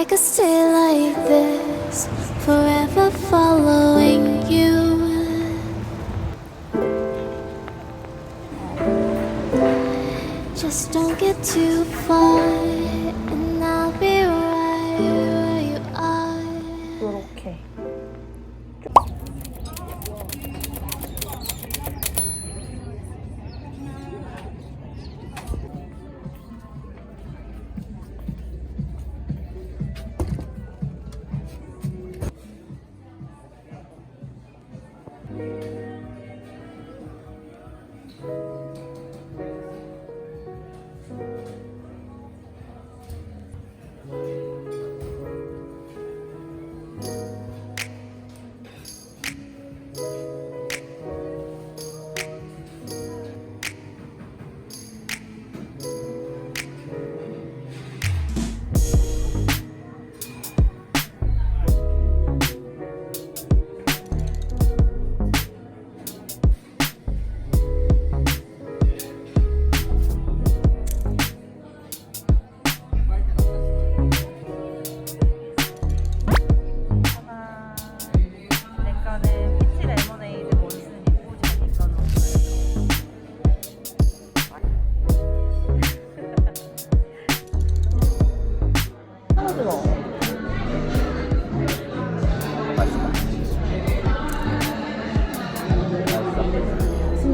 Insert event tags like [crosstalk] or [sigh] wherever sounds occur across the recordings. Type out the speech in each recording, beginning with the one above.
I could stay like this, forever following you. Just don't get too far,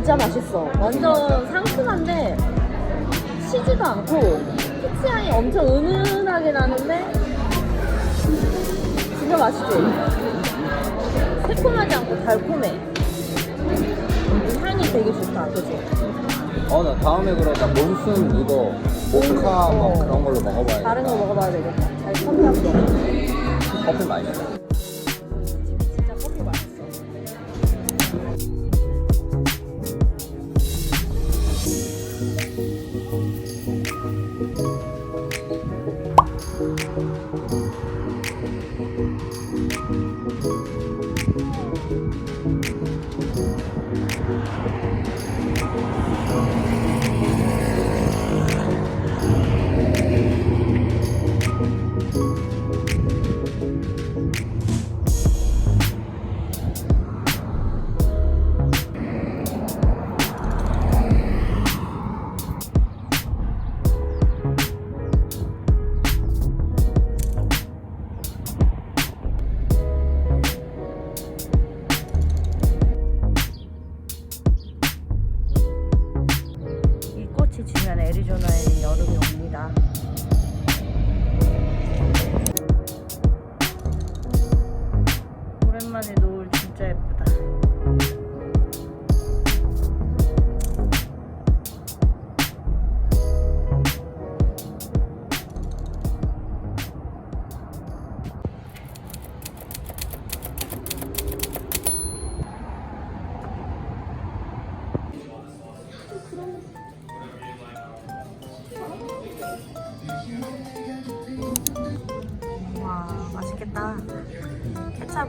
진짜 맛있어. 완전 상큼한데 시지도 않고 피치 향이 엄청 은은하게 나는데 진짜 맛있지? 새콤하지 않고 달콤해. 이 향이 되게 좋다, 그지? 어, 나 다음에 그러다 몬순 이거 모카 뭐 어. 그런 걸로 먹어봐야겠다. 다른 거 먹어봐야 되겠다. 잘 컨택도. 커피 맛있어.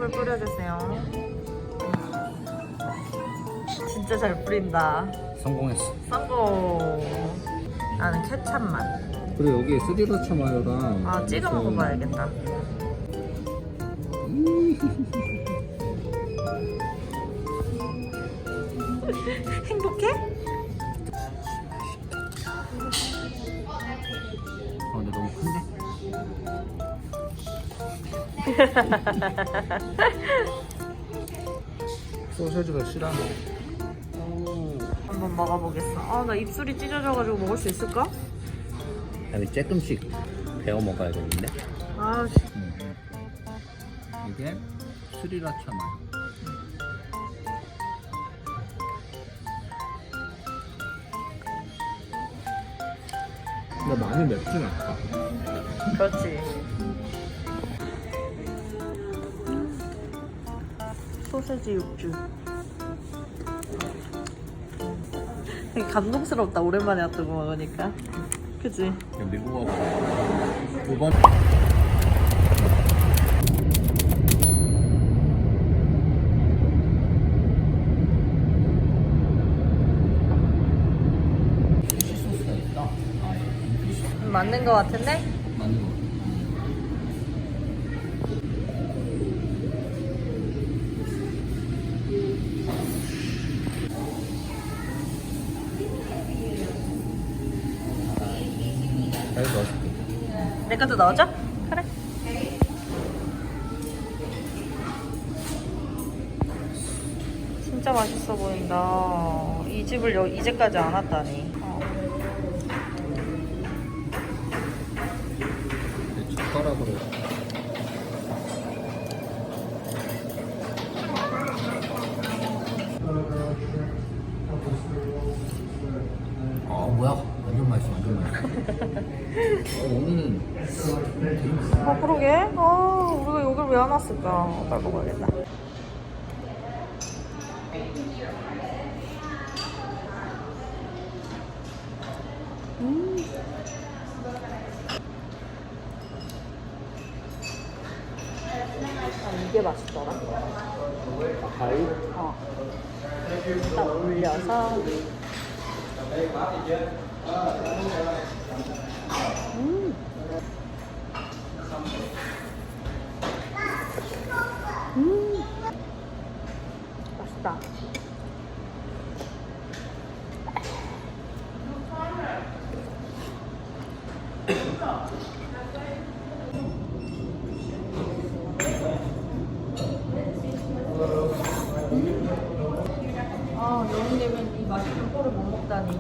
케찹을 뿌려주세요. 진짜 잘 뿌린다. 성공했어. 성공. 나는 케찹만. 그리고 여기에 스리라차 마요랑 아 찍어 먹어봐야겠다. [laughs] 행복해? [laughs] 소세지가 싫어하네. 한번 먹어보겠어. 아 나 입술이 찢어져가지고 먹을 수 있을까? 아니 조금씩 배워 먹어야겠는데? 아 이게 스리라차 마요. 근데 많이 맵진 않다. 그렇지. 소세지 육주. 되게 감동스럽다. 오랜만에 핫도그 먹으니까. 그치? 그냥 미국하고 두번 맞는 거 같은데? 내 것도 넣어줘? 그래. 진짜 맛있어 보인다. 이 집을 여, 이제까지 안 왔다니. 어. 내 젓가락으로. 아 뭐야? 완전 맛있어, 완전 맛있어. [laughs] 어, 오늘은 어. 어, 그러게. 아, 우리가 여길 왜 안 왔을까? 빨리 먹어야겠다. 음. 이게 맛있더라. 가위? 어. 딱 올려서. 음. 음. 맛있다. 아, 여행 되면 이 맛있는 꼴을 못 먹다니.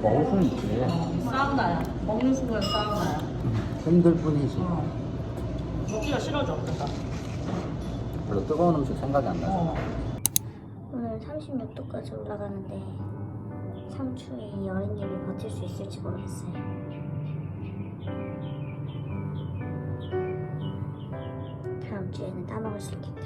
먹을 수는 있지. 사우나야. 먹는 순간 사우나야. 힘들 뿐이지. 어. 먹기가 싫어져, 그러니까. 별로 뜨거운 음식 생각이 안 나서. 어. 오늘 36도까지 올라가는데 3추위 이 여린님이 버틸 수 있을지 모르겠어요. 다음 주에는 따먹을 수 있겠다.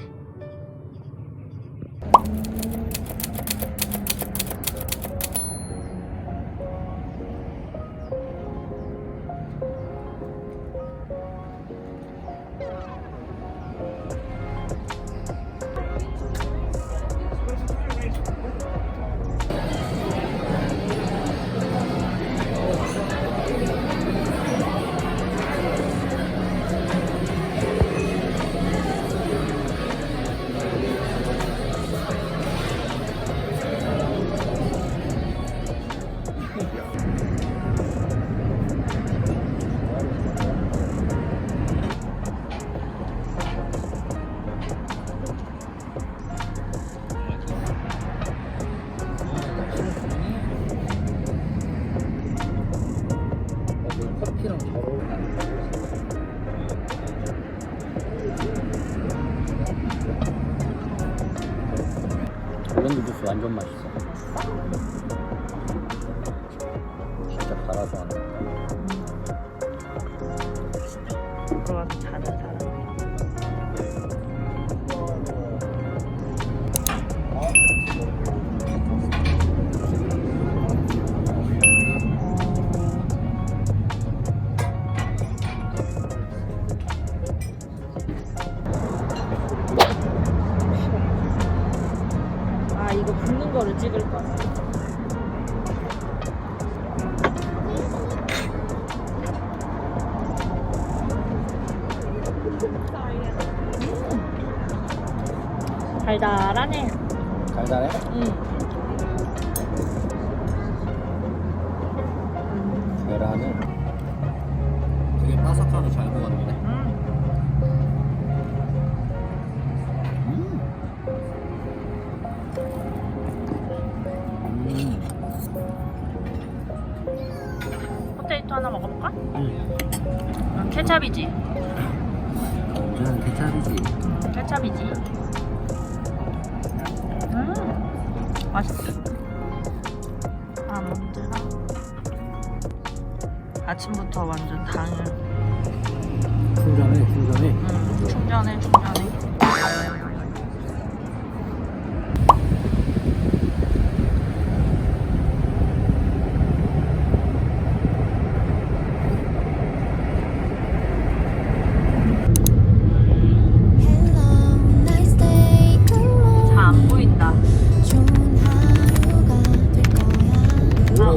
들어가서 자는 사람. 아 이거 붓는 거를 찍을 거야. 달달하네. 달달해? 응. 계란을 되게 바삭하고 잘 구웠는데. 음. 음. 음. 포테이토 하나 먹어볼까? 음. 응, 케찹이지. 완전 케찹이지. 음, 케찹이지. 맛있어. 아몬드랑 아침부터 완전 당을 충전해, 충전해. 음, 충전해 충전해.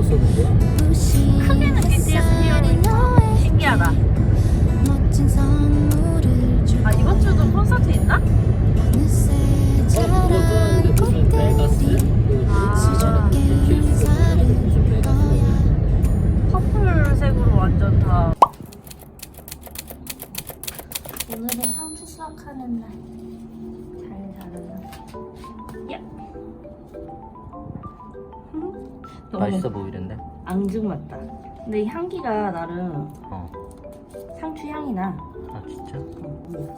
따로 쓰는 거야? 크게는 BTS요. 신기하다. 아 이번 주도 콘서트 있나? 어, 그거 떠는데 아. 하는 날. 잘 자르나? 야. 맛있어 보이는데? 앙증 맞다. 근데 이 향기가 나름 어. 상추 향이 나. 아 진짜? 어,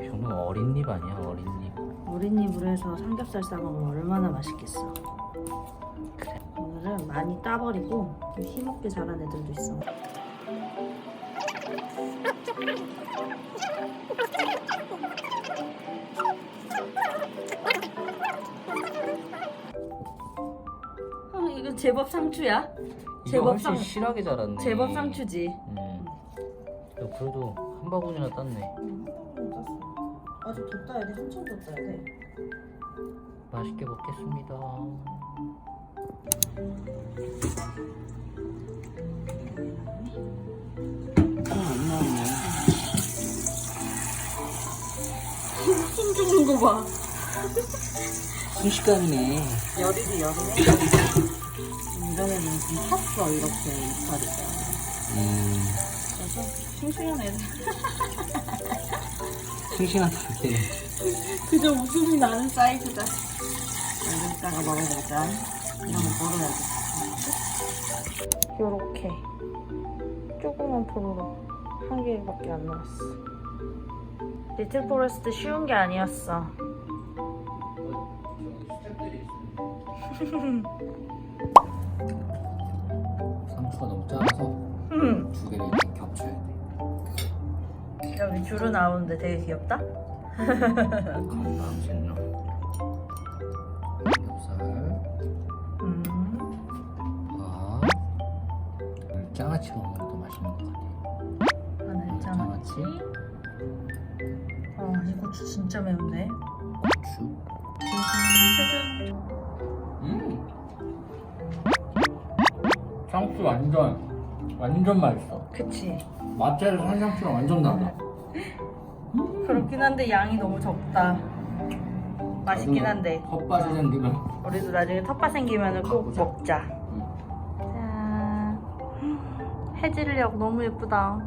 이 정도면 어린 잎 아니야 어린 잎. 어린이불 해서 삼겹살 싸먹으면 얼마나 맛있겠어. 오늘은 많이 따버리고 좀 힘없게 자란 애들도 있어. [laughs] 제법 상추야? 이거 제법 훨씬 상 실하게 자랐네. 제법 상추지. 음. 야, 그래도 한 바구니나 땄네. 아직 더 따야 돼. 한참 더 따야 돼. 맛있게 먹겠습니다. 안 나오네. 힘주는 거 봐. 순식간이네. 열이지 열이네. 이런 애는 좀 탔어 이렇게 이빨이가. 음. 그래서 싱싱한 애들. 싱싱하게. 그저 웃음이 나는 사이즈다. 여기다가 먹어보자. 이런 거 버려야겠다. 요렇게 조그만 포로로 한 개밖에 안 나왔어. 리틀 포레스트 쉬운 게 아니었어. [laughs] 상추가 너무 작아서 음. 두 개를 이렇게 겹쳐야 돼. 여기 줄은 나오는데 되게 귀엽다. 건강식료. [laughs] 삼겹살, 음. 밥, 장아찌로 먹으면 더 맛있는 것 같아. 마늘 장아찌. 아, 이 고추 진짜 매운데. 고추. 짜잔. 상추 완전 완전 맛있어. 그치. 마트에서 산 상추랑 완전 달라. 그렇긴 한데 양이 너무 적다. 맛있긴 한데. 헛바지 생기면 우리도 나중에 텃밭 생기면 꼭 가보자. 먹자. 짠. 해질녘 너무 예쁘다.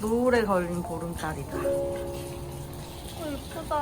노을에 걸린 보름달이다. 어, 예쁘다.